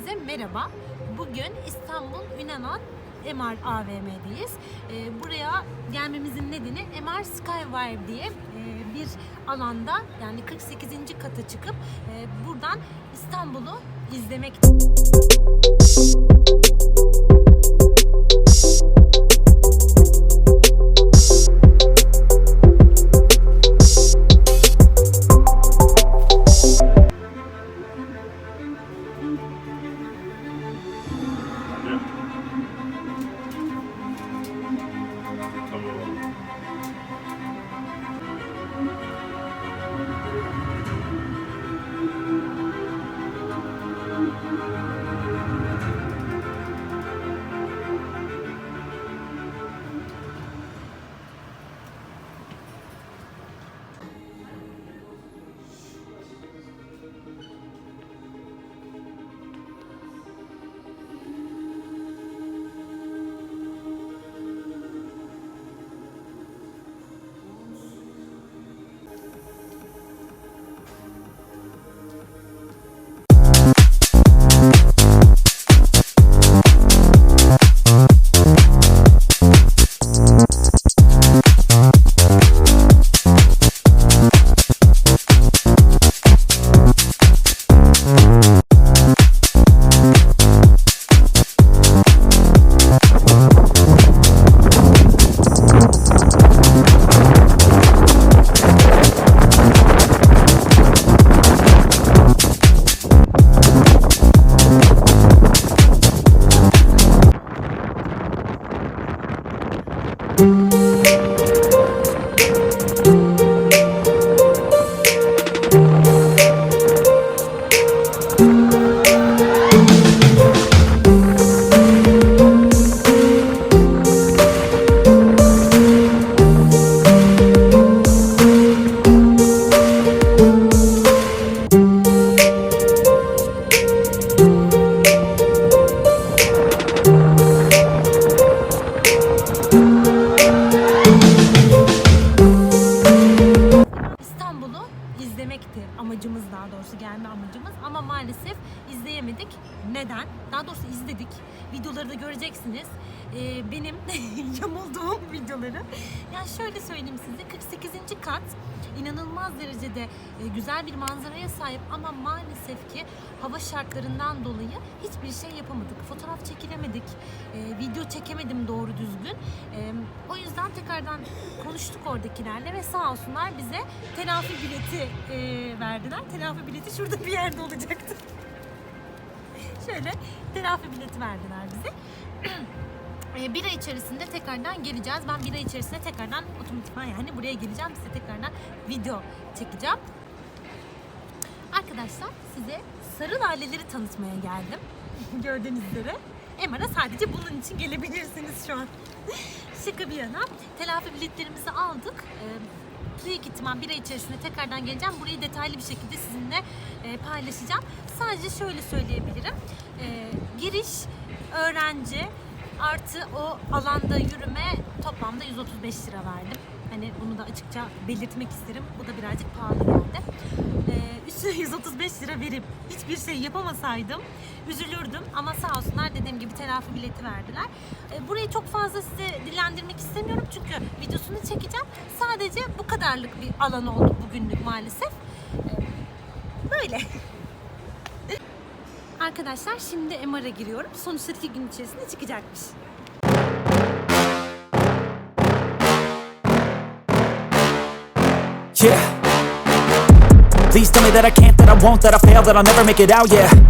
Herkese merhaba. Bugün İstanbul Ünanan MR AVM'deyiz. Ee, buraya gelmemizin nedeni MR Skyvibe diye e, bir alanda yani 48. kata çıkıp e, buradan İstanbul'u izlemek doğrusu gelme amacımız ama maalesef izleyemedik. Neden? Daha doğrusu izledik. Videoları da göreceksiniz. Ee, benim yamulduğum videoları. Yani şöyle söyleyeyim size 48. kat inanılmaz derecede e, güzel bir manzaraya sahip ama maalesef ki hava şartlarından dolayı hiçbir şey yapamadık. Fotoğraf çekilemedik. e, video çekemedim doğru düzgün. E, yüzden tekrardan konuştuk oradakilerle ve sağ olsunlar bize telafi bileti e, verdiler. Telafi bileti şurada bir yerde olacaktı. Şöyle telafi bileti verdiler bize. E, bir ay içerisinde tekrardan geleceğiz. Ben bir ay içerisinde tekrardan otomatikman yani buraya geleceğim. Size tekrardan video çekeceğim. Arkadaşlar size sarı laleleri tanıtmaya geldim. Gördüğünüz üzere. MR'a sadece bunun için gelebilirsiniz şu an. Şaka bir yana. Telafi biletlerimizi aldık. Ee, büyük ihtimal bir ay içerisinde tekrardan geleceğim. Burayı detaylı bir şekilde sizinle paylaşacağım. Sadece şöyle söyleyebilirim. Giriş, öğrenci artı o alanda yürüme toplamda 135 lira verdim. Hani bunu da açıkça belirtmek isterim. Bu da birazcık pahalı geldi. Ee, üstüne 135 lira verip hiçbir şey yapamasaydım üzülürdüm. Ama sağ olsunlar dediğim gibi telafi bileti verdiler. Ee, burayı çok fazla size dillendirmek istemiyorum. Çünkü videosunu çekeceğim. Sadece bu kadarlık bir alan oldu bugünlük maalesef. Ee, böyle. Arkadaşlar şimdi MR'a giriyorum. Sonuçlar iki gün içerisinde çıkacakmış. Yeah. Please tell me that I can't, that I won't, that I fail, that I'll never make it out, yeah.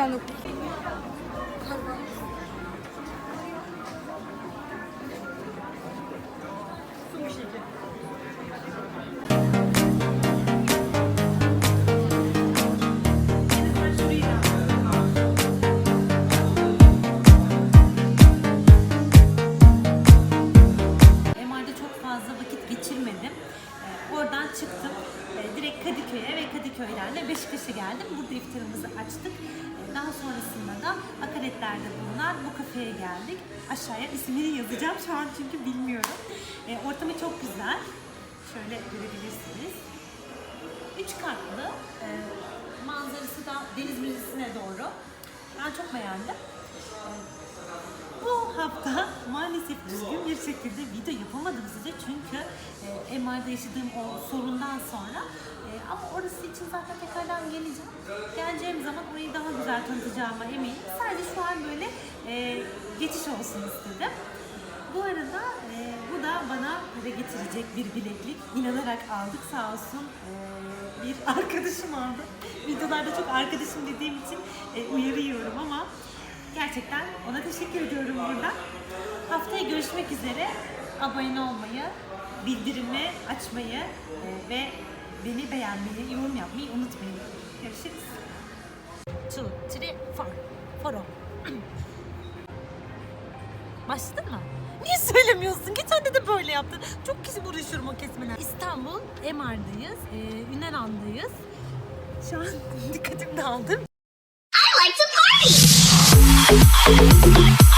89. MR'da akaretlerde bulunan bu kafeye geldik. Aşağıya ismini yazacağım şu an çünkü bilmiyorum. Ee, ortamı çok güzel. Şöyle görebilirsiniz. Üç katlı. Ee, manzarası da deniz müzesine doğru. Ben çok beğendim. Hafta maalesef düzgün bir şekilde video yapamadım size çünkü e, MR'da yaşadığım o sorundan sonra e, ama orası için zaten tekrardan geleceğim. Geleceğim zaman orayı daha güzel tanıtacağıma eminim. Sadece şu an böyle e, geçiş olsun istedim. Bu arada e, bu da bana para getirecek bir bileklik. İnanarak aldık sağ olsun. E, bir arkadaşım aldı. Videolarda çok arkadaşım dediğim için e, uyarıyorum ama Gerçekten ona teşekkür ediyorum burada. Haftaya görüşmek üzere. Abone olmayı, bildirimi açmayı e, ve beni beğenmeyi, yorum yapmayı unutmayın. Görüşürüz. Two, three, four. Foro. Başladın mı? Niye söylemiyorsun? Geçen de de böyle yaptın. Çok kişi uğraşıyorum o kesmeler. İstanbul MR'dayız. E, Ünenan'dayız. Şu an dikkatim dağıldı. I like to party. Bye.